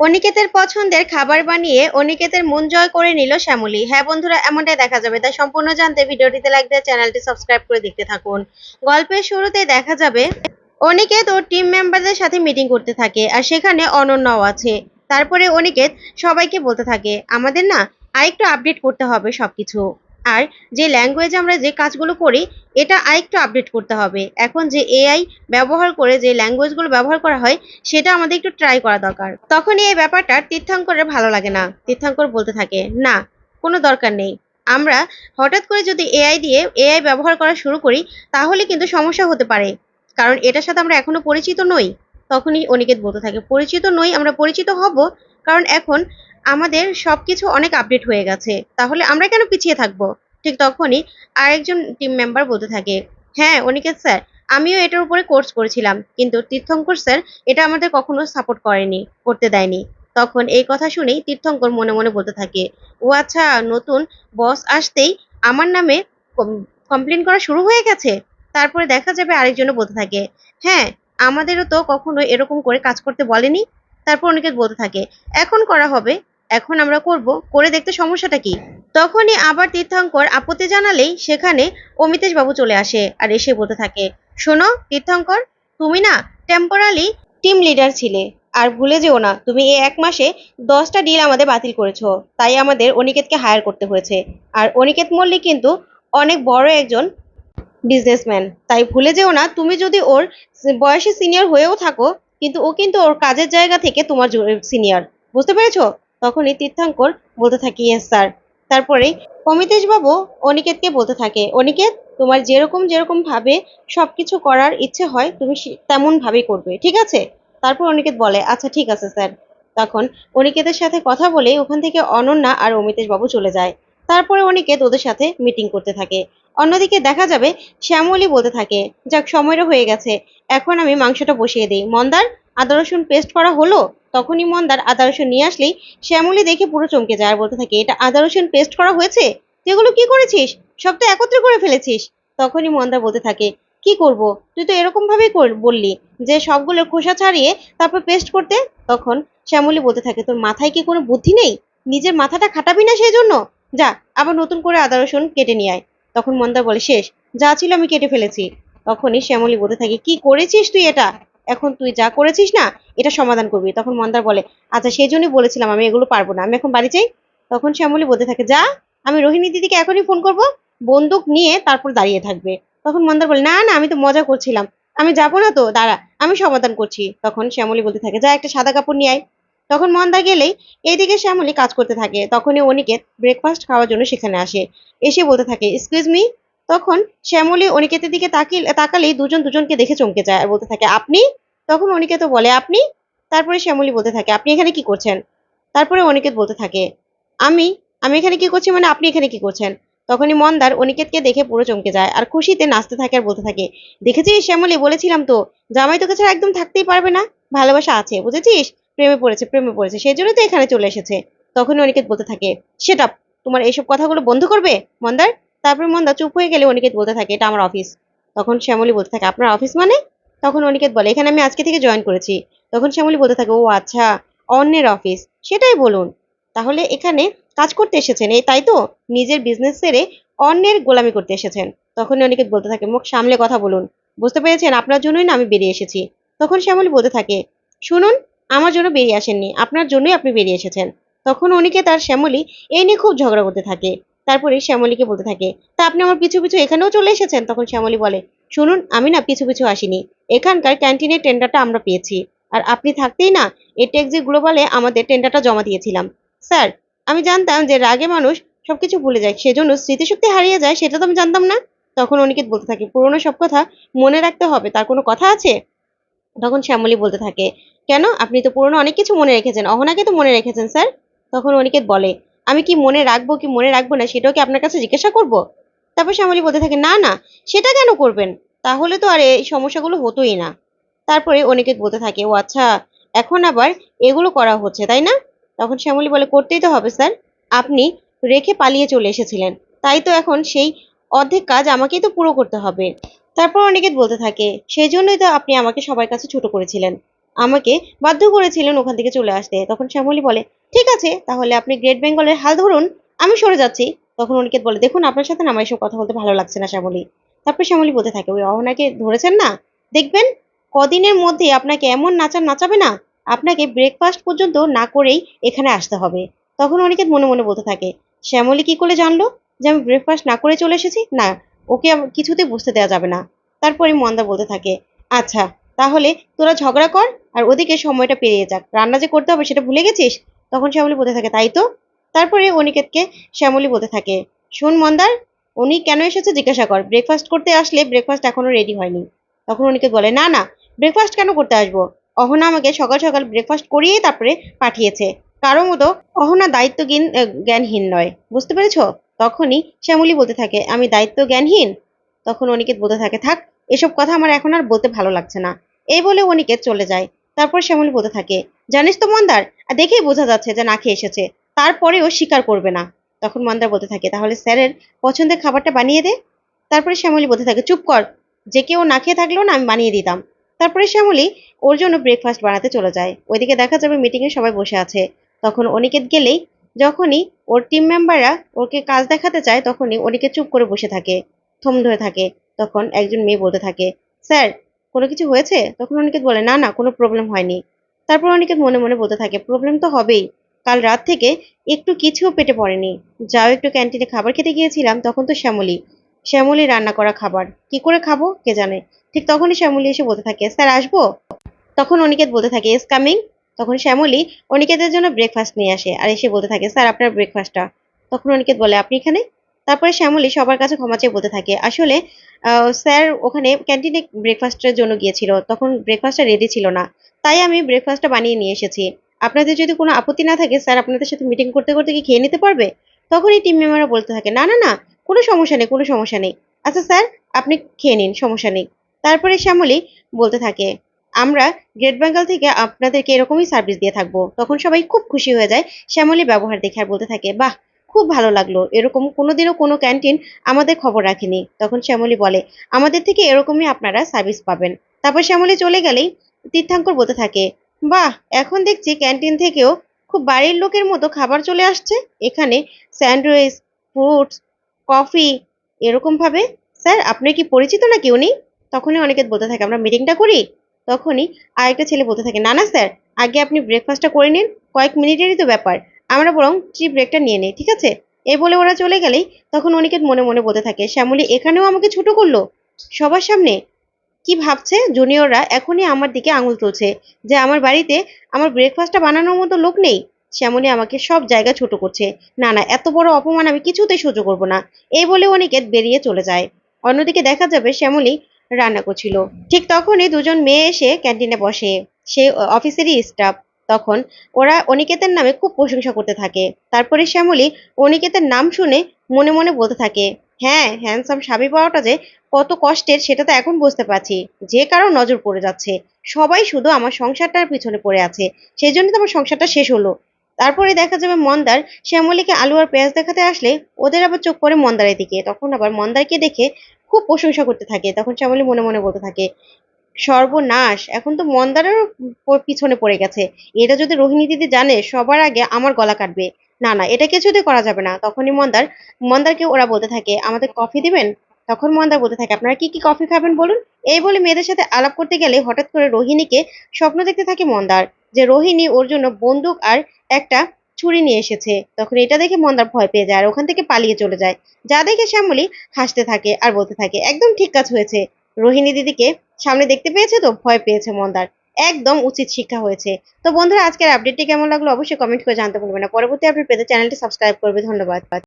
অনিকেতের পছন্দের খাবার বানিয়ে অনিকেতের মন জয় করে নিল শ্যামলী। হ্যাঁ বন্ধুরা, এমনটাই দেখা যাবে। তাই সম্পূর্ণ জানতে ভিডিওটিতে লাইক দিয়ে চ্যানেলটি সাবস্ক্রাইব করে দেখতে থাকুন। গল্পের শুরুতে দেখা যাবে, অনিকেত ওর টিম মেম্বারদের সাথে মিটিং করতে থাকে আর সেখানে অনন্যাও আছে। তারপরে অনিকেত সবাইকে বলতে থাকে, আমাদের না আরেকটু আপডেট করতে হবে সবকিছু। আর যে ল্যাঙ্গুয়েজে আমরা যে কাজগুলো করি, এটা আরেকটু আপডেট করতে হবে। এখন যে এআই ব্যবহার করে, যে ল্যাঙ্গুয়েজগুলো ব্যবহার করা হয়, সেটা আমাদের একটু ট্রাই করা দরকার। তখনই এই ব্যাপারটা তীর্থঙ্করের ভালো লাগে না। তীর্থঙ্কর বলতে থাকে, না, কোনো দরকার নেই। আমরা হঠাৎ করে যদি এআই দিয়ে এআই ব্যবহার করা শুরু করি, তাহলে কিন্তু সমস্যা হতে পারে। কারণ এটার সাথে আমরা এখনও পরিচিত নই। তখনই অনিকেত বলতে থাকে, পরিচিত নই, আমরা পরিচিত হব। কারণ এখন আমাদের সবকিছু অনেক আপডেট হয়ে গেছে। তাহলে আমরা কেন পিছিয়ে থাকব? ঠিক তখনই আরেকজন টিম মেম্বার বলতে থাকে হ্যাঁ অনিকেত স্যার আমিও এটার উপরে কোর্স করেছিলাম, কিন্তু তীর্থঙ্কর স্যার এটা আমাদের কখনো সাপোর্ট করেনি, করতে দেয়নি। তখন এই কথা শুনেই তীর্থঙ্কর মনে মনে বলতে থাকে, ও আচ্ছা নতুন বস আসতেই আমার নামে কমপ্লেন করা শুরু হয়ে গেছে। তারপরে দেখা যাবে আরেকজনও বলতে থাকে হ্যাঁ আমাদেরও তো কখনো এরকম করে কাজ করতে বলেনি। তারপর অনিকেত বলতে থাকে, এখন করা হবে, এখন আমরা করব, করে দেখতে সমস্যাটা কি? তখনই আবার তীর্থঙ্কর আপত্তি জানালেই সেখানে অমিতেশ বাবু চলে আসে আর এসে বলতে থাকে, শোনো তীর্থঙ্কর, তুমি না টেম্পোরালি টিম লিডার ছিলে আর ভুলে যেও না, তুমি এই এক মাসে দশটা ডিল আমাদের বাতিল করেছ, তাই আমাদের অনিকেতকে হায়ার করতে হয়েছে। আর অনিকেত মল্লিক কিন্তু অনেক বড় একজন বিজনেসম্যান তাই ভুলে যেও না, তুমি যদি ওর বয়সে সিনিয়র হয়েও থাকো, কিন্তু ও কিন্তু ওর কাজের জায়গা থেকে তোমার সিনিয়র বুঝতে পেরেছ? তখনই তীর্থাঙ্কর বলতে থাকে ইয়েস স্যার তারপরে অমিতেশ বাবু অনিকেতকে বলতে থাকে, অনিকেত, তোমার যেরকম যেরকম ভাবে সবকিছু করার ইচ্ছে হয়, তুমি সে- তেমন ভাবেই করবে, ঠিক আছে? তারপর অনিকেত বলে আচ্ছা ঠিক আছে, স্যার। তখন অনিকেতের সাথে কথা বলে ওখান থেকে অনন্যা আর অমিতেশ বাবু চলে যায়। তারপরে অনিকেত ওদের সাথে মিটিং করতে থাকে। অন্যদিকে দেখা যাবে, শ্যামলী বলতে থাকে, যাক, সময়টা হয়ে গেছে, এখন আমি মাংসটা বসিয়ে দিই। মন্দার আদা রসুন পেস্ট করা হলো, তখনই মন্দার আদা রসুন নিয়ে আসলেই শ্যামলী দেখে পুরো চমকে যায় আর বলতে থাকে, এটা আদা রসুন পেস্ট করা হয়েছে? এগুলো কি করেছিস? সব তো একত্রে করে ফেলেছিস। তখনই মন্দার বলতে থাকে, কি করব? তুই তো এরকম ভাবেই বললি যে সবগুলো খোসা ছাড়িয়ে তারপর পেস্ট করতে? তখন শ্যামলী বলতে থাকে, তোর মাথায় কি কোনো বুদ্ধি নেই? নিজের মাথাটা খাটাবি না সেই জন্য যা, আবার নতুন করে আদা রসুন কেটে নিয়ে আয়। তখন মন্দার বলে, শেষ, যা ছিল আমি কেটে ফেলেছি। তখনই শ্যামলী বলতে থাকে, কি করেছিস তুই এটা? এখন তুই যা করেছিস না, এটা সমাধান করবি। তখন মন্দার বলে আচ্ছা সেই জন্যই বলেছিলাম আমি এগুলো পারব না। আমি এখন বাড়ি চাই? তখন শ্যামলী বলতে থাকে, যা, আমি রোহিণী দিদিকে এখনই ফোন করব। বন্দুক নিয়ে তারপর দাঁড়িয়ে থাকবে। তখন মন্দার বলে, না না, আমি তো মজা করছিলাম। আমি যাব না তো, দাঁড়া, আমি সমাধান করছি। তখন শ্যামলী বলতে থাকে, যা, একটা সাদা কাপড় নিয়ে আয়। তখন মন্দা গেলেই এইদিকে শ্যামলি কাজ করতে থাকে। তখনই অনিকেত ব্রেকফাস্ট খাওয়ার জন্য সেখানে আসে। এসে বলতে থাকে এক্সকিউজ মি তখন শ্যামলী অনিকেতের দিকে তাকিয়ে তাকালেই দুজন দুজনকে দেখে চমকে যায় আর বলতে থাকে, আপনি? তখন অনিকেত বলে, আপনি? তারপরে শ্যামলী বলতে থাকে, আপনি এখানে কি করছেন? তারপরে অনিকেত বলতে থাকে, আমি আমি এখানে কি করছি মানে আপনি এখানে কি করছেন? তখনই মন্দার অনিকেতকে দেখে পুরো চমকে যায় আর খুশিতে নাচতে থাকে আর বলতে থাকে, দেখেছিস শ্যামলী, বলেছিলাম তো, জামাই তোকে ছাড়া একদম থাকতেই পারবে না? ভালোবাসা আছে, বুঝেছিস? প্রেমে পড়েছে প্রেমে পড়েছে সেই জন্যই তো এখানে চলে এসেছে। তখনই অনিকেত বলতে থাকে, সেটা তোমার এইসব কথাগুলো বন্ধ করবে মন্দার? তারপরে মন্দা চুপ হয়ে গেলে অনিকেত বলতে থাকে, এটা আমার অফিস তখন শ্যামলী বলতে থাকে, আপনার অফিস মানে? তখন অনিকেত বলে, এখানে আমি আজকে থেকে জয়েন করেছি। তখন শ্যামলী বলতে থাকে, ও আচ্ছা অন্যের অফিস সেটাই বলুন। তাহলে এখানে কাজ করতে এসেছেন, এই তাই তো? নিজের বিজনেস সেরে অন্যের গোলামি করতে এসেছেন। তখন অনিকেত বলতে থাকে, মুখ সামলে কথা বলুন। বুঝতে পেরেছেন? আপনার জন্যই না আমি বেরিয়ে এসেছি। তখন শ্যামলী বলতে থাকে, শুনুন, আমার জন্য বেরিয়ে আসেননি। আপনার জন্যই আপনি বেরিয়ে এসেছেন। তখন অনিকেত আর শ্যামলী এই নিয়ে খুব ঝগড়া করতে থাকে। তারপরে শ্যামলীকে বলতে থাকে, তা আপনি আমার পিছু পিছু এখানেও চলে এসেছেন? তখন শ্যামলী বলে, শুনুন, আমি না পিছু পিছু আসিনি। এখানকার ক্যান্টিনের টেন্ডারটা আমরা পেয়েছি। আর আপনি থাকতেই না, এই টেক্সি গ্লোবালে আমাদের টেন্ডারটা জমা দিয়েছিলাম। স্যার, আমি জানতাম যে রাগে মানুষ সবকিছু ভুলে যায়, সেজন্য স্মৃতিশক্তি হারিয়ে যায়, সেটা তো আমি জানতাম না। তখন অনিকেত বলতে থাকে, পুরোনো সব কথা মনে রাখতে হবে, তার কোনো কথা আছে? তখন শ্যামলী বলতে থাকে, কেন? আপনি তো পুরোনো অনেক কিছু মনে রেখেছেন, অহনাকে তো মনে রেখেছেন, স্যার? তখন অনিকেত বলে আমি কি মনে রাখব, কি মনে রাখব না, সেটাও কি আপনার কাছে জিজ্ঞাসা করব? তারপর শ্যামলী বলতে থাকে, না না, সেটা কেন করবেন? তাহলে তো আর এই সমস্যাগুলো হতোই না। তারপরে অনিকেত বলতে থাকে, ও আচ্ছা এখন আবার এগুলো করা হচ্ছে, তাই না? তখন শ্যামলী বলে, করতেই তো হবে, স্যার। আপনি রেখে পালিয়ে চলে এসেছিলেন। তাই তো এখন সেই অর্ধেক কাজ আমাকেই তো পুরো করতে হবে। তারপর অনিকেত বলতে থাকে, সেই জন্যই তো আপনি আমাকে সবার কাছে ছোট করেছিলেন। আমাকে বাধ্য করেছিলেন ওখান থেকে চলে আসতে। তখন শ্যামলী বলে, ঠিক আছে, তাহলে আপনি গ্রেট বেঙ্গলের হাল ধরুন, আমি সরে যাচ্ছি। তখন অনিকেত বলে, দেখুন, আপনার সাথে না আমার এসব কথা বলতে ভালো লাগছে না শ্যামলী। তারপর শ্যামলী বলতে থাকে, ওই অহনাকে ধরেছেন না? দেখবেন, কদিনের মধ্যে আপনাকে এমন নাচার নাচাবে না, আপনাকে ব্রেকফাস্ট পর্যন্ত না করেই এখানে আসতে হবে। তখন অনিকেত মনে মনে বলতে থাকে, শ্যামলী কি করে জানলো যে আমি ব্রেকফাস্ট না করে চলে এসেছি? না, ওকে কিছুতেই বুঝতে দেওয়া যাবে না। তারপরে মন্দা বলতে থাকে আচ্ছা তাহলে তোরা ঝগড়া কর আর ওদিকে সময়টা পেরিয়ে যাক। রান্না যে করতে হবে সেটা ভুলে গেছিস? তখন শ্যামলী বলতে থাকে, তাই তো? তারপরে অনিকেতকে শ্যামলী বলতে থাকে, শোন মন্দার, উনি কেন এসেছে জিজ্ঞাসা কর। ব্রেকফাস্ট করতে আসলে ব্রেকফাস্ট এখনও রেডি হয়নি। তখন অনিকেত বলে, না না ব্রেকফাস্ট কেন করতে আসব? অহনা আমাকে সকাল সকাল ব্রেকফাস্ট করিয়ে তারপরে পাঠিয়েছে। কারও মতো অহনা দায়িত্ব জ্ঞানহীন নয়। বুঝতে পেরেছ? তখনই শ্যামলী বলতে থাকে, আমি দায়িত্ব জ্ঞানহীন তখন অনিকেত বলতে থাকে, থাক, এসব কথা আমার এখন আর বলতে ভালো লাগছে না। এই বলে অনিকেত চলে যায়। তারপর শ্যামলী বলতে থাকে, জানিস তো মন্দার দেখেই বোঝা যাচ্ছে যে না খেয়ে এসেছে। তারপরেও স্বীকার করবে না। তখন মন্দার বলতে থাকে, তাহলে স্যারের পছন্দের খাবারটা বানিয়ে দে। তারপরে শ্যামলী বলতে থাকে, চুপ কর, যে কেউ না খেয়ে থাকলেও না আমি বানিয়ে দিতাম। তারপরে শ্যামলী ওর জন্য ব্রেকফাস্ট বানাতে চলে যায়। ওইদিকে দেখা যাবে মিটিংয়ে সবাই বসে আছে। তখন অনিকেত গেলেই যখনই ওর টিম মেম্বাররা ওকে কাজ দেখাতে চায়, তখনই অনিকেত চুপ করে বসে থাকে থম ধরে থাকে। তখন একজন মেয়ে বলতে থাকে, স্যার কোনো কিছু হয়েছে? তখন অনিকেত বলে, না না, কোনো প্রবলেম হয়নি। তারপর অনিকেত মনে মনে বলতে থাকে প্রবলেম তো হবেই। কাল রাত থেকে একটু কিছুও পেটে পড়েনি। যাও একটু ক্যান্টিনে খাবার খেতে গিয়েছিলাম, তখন তো শ্যামলী। শ্যামলী রান্না করা খাবার। কি করে খাব? কে জানে? ঠিক তখনই শ্যামলী এসে বলতে থাকে, স্যার, আসব? তখন অনিকেত বলতে থাকে ইস কামিং তখন শ্যামলী অনিকেতের জন্য ব্রেকফাস্ট নিয়ে আসে আর এসে বলতে থাকে, স্যার, আপনার ব্রেকফাস্টটা তখন অনিকেত বলে, আপনি এখানে? তারপরে শ্যামলী সবার কাছে ক্ষমা চেয়ে বলতে থাকে, আসলে স্যার ওখানে ক্যান্টিনে ব্রেকফাস্টের জন্য গিয়েছিল, তখন ব্রেকফাস্টটা রেডি ছিল না, তাই আমি ব্রেকফাস্টটা বানিয়ে নিয়ে এসেছি। আপনাদের যদি কোনো আপত্তি না থাকে, স্যার আপনাদের সাথে মিটিং করতে করতে কি খেয়ে নিতে পারবে? তখন এই টিম মেম্বাররা বলতে থাকে, না না না, কোনো সমস্যা নেই, কোনো সমস্যা নেই। আচ্ছা স্যার, আপনি খেয়ে নিন, সমস্যা নেই। তারপরে শ্যামলী বলতে থাকে, আমরা গ্রেট বেঙ্গল থেকে আপনাদেরকে এরকমই সার্ভিস দিয়ে থাকব। তখন সবাই খুব খুশি হয়ে যায়, শ্যামলী ব্যবহার দেখে আর বলতে থাকে, বাহ খুব ভালো লাগল। এরকম কোনোদিনও কোনো ক্যান্টিন আমাদের খবর রাখেনি। তখন শ্যামলী বলে, আমাদের থেকে এরকমই আপনারা সার্ভিস পাবেন। তারপর শ্যামলী চলে গেলেই তীর্থাঙ্কর বলতে থাকে, বাহ, এখন দেখছি ক্যান্টিন থেকেও খুব বাড়ির লোকের মতো খাবার চলে আসছে। এখানে স্যান্ডউইচ, ফ্রুটস, কফি, এরকম ভাবে। স্যার, আপনি কি পরিচিত নাকি উনি? তখনই অনেকে বলতে থাকে, আমরা মিটিংটা করি? তখনই আরেকটা ছেলে বলতে থাকে, না না, স্যার, আগে আপনি ব্রেকফাস্টটা করে নিন। কয়েক মিনিটেরই তো ব্যাপার। আমরা বরং টি ব্রেকটা নিয়ে নিই, ঠিক আছে? এই বলে ওরা চলে গেলেই তখন অনিকেত মনে মনে বলতে থাকে, শ্যামলী, এখানেও আমাকে ছোট করল? সবার সামনে কি ভাবছে? জুনিয়ররা এখনই আমার দিকে আঙুল তুলছে যে আমার বাড়িতে আমার ব্রেকফাস্টটা বানানোর মতো লোক নেই। শ্যামলী আমাকে সব জায়গা ছোট করছে। না না, এত বড় অপমান আমি কিছুতেই সহ্য করব না। এই বলে অনিকেত বেরিয়ে চলে যায়। অন্যদিকে দেখা যাবে শ্যামলী রান্না করছিল। ঠিক তখনই দুজন মেয়ে এসে ক্যান্টিনে বসে। সে অফিসেরই স্টাফ তখন ওরা অনিকেতের নামে খুব প্রশংসা করতে থাকে। তারপরে শ্যামলী অনিকেতের নাম শুনে মনে মনে বলতে থাকে হ্যাঁ হ্যান্ডসাম স্বামী পাওয়াটা যে কত কষ্টের সেটা তো এখন বুঝতে পারছি। যে কারও নজর পড়ে যাচ্ছে। সবাই শুধু আমার সংসারটার পিছনে পড়ে আছে। সেই জন্য তো আমার সংসারটা শেষ হলো। তারপরে দেখা যাবে মন্দার শ্যামলীকে আলু আর পেঁয়াজ দেখাতে আসলে ওদের আবার চোখ পড়ে মন্দারের দিকে। তখন আবার মন্দারকে দেখে খুব প্রশংসা করতে থাকে। তখন শ্যামলী মনে মনে বলতে থাকে সর্বনাশ। এখন তো মন্দারেরও পিছনে পড়ে গেছে। এটা যদি রোহিণী দিদি জানে, সবার আগে আমার গলা কাটবে। না না, এটা কিছুতেই করা যাবে না। তখনই মন্দার, মন্দারকে ওরা বলতে থাকে, আমাদের কফি দিবেন? তখন মন্দার বলতে থাকে, আপনারা কি কি কফি খাবেন বলুন? এই বলে মেয়েদের সাথে আলাপ করতে গেলে হঠাৎ করে রোহিণীকে স্বপ্ন দেখতে থাকে মন্দার, যে রোহিণী ওর জন্য বন্দুক আর একটা ছুরি নিয়ে এসেছে। তখন এটা দেখে মন্দার ভয় পেয়ে যায় আর ওখান থেকে পালিয়ে চলে যায়। যা দেখে শ্যামলী হাসতে থাকে আর বলতে থাকে, একদম ঠিক কাজ হয়েছে। রোহিণী দিদিকে সামনে দেখতে পেয়েছে তো? ভয় পেয়েছে মন্দার। একদম উচিত শিক্ষা হয়েছে। তো বন্ধুরা, আজকের আপডেটটি কেমন লাগল অবশ্যই কমেন্ট করে জানতে ভুলবেন না। পরবর্তী আপডেট পেতে চ্যানেলটি সাবস্ক্রাইব করবে। ধন্যবাদ।